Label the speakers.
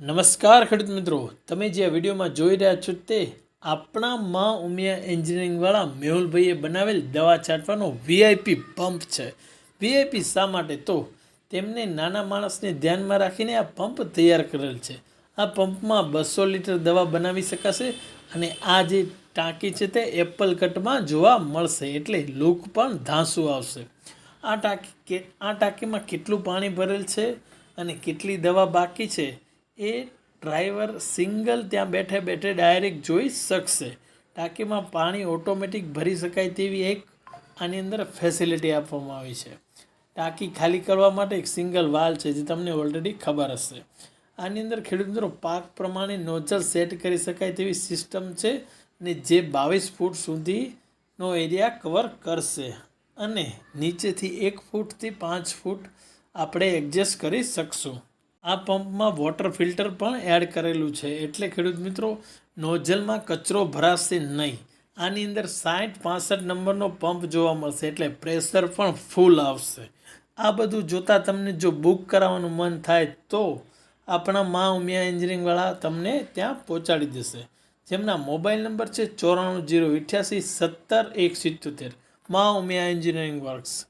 Speaker 1: નમસ્કાર, ખેડૂત મિત્રો. તમે જે વિડીયોમાં જોઈ રહ્યા છો તે આપણા મા ઉમિયા એન્જિનિયરિંગવાળા મેહુલભાઈએ બનાવેલ દવા છાંટવાનો વીઆઈપી પંપ છે. વીઆઈપી શા માટે? તો તેમને નાના માણસને ધ્યાનમાં રાખીને આ પંપ તૈયાર કરેલ છે. આ પંપમાં બસો લીટર દવા બનાવી શકાશે અને આ જે ટાંકી છે તે એપલ કટમાં જોવા મળશે એટલે લુક પણ ધાંસુ આવશે. આ ટાંકી કે, આ ટાંકીમાં કેટલું પાણી ભરેલ છે અને કેટલી દવા બાકી છે? એ ડ્રાઈવર સિંગલ ત્યાં બેઠે બેઠે ડાયરેક્ટ જોઈ શકશે. ટાંકીમાં પાણી ઓટોમેટિક ભરી શકાય તેવી એક આની અંદર ફેસિલિટી આપવામાં આવી છે. ટાંકી ખાલી કરવા માટે એક સિંગલ વાલ છે, જે તમને ઓલરેડી ખબર હશે. આની અંદર ખેડૂત મિત્રો પાક પ્રમાણે નોઝલ સેટ કરી શકાય તેવી સિસ્ટમ છે ને જે બાવીસ ફૂટ સુધીનો એરિયા કવર કરશે. અને નીચેથી એક ફૂટથી પાંચ ફૂટ આપણે એડજસ્ટ કરી શકશું. આ પંપમાં વોટર ફિલ્ટર પણ એડ કરેલું છે. એટલે ખેડૂત મિત્રો, નોઝલમાં કચરો ભરાશે નહીં. આની અંદર સાઠ પાસઠ નંબરનો પંપ જોવા મળશે. એટલે પ્રેશર પણ ફૂલ આવશે. આ બધું જોતાં તમને જો બુક કરાવવાનું મન થાય તો આપણા મા ઉમિયા એન્જિનિયરિંગવાળા તમને ત્યાં પહોંચાડી દેશે. જેમના મોબાઈલ નંબર છે ચોરાણું જીરો અઠ્યાસી સત્તર એક સિત્તોતેર. મા ઉમિયા એન્જિનિયરિંગ વર્ક્સ.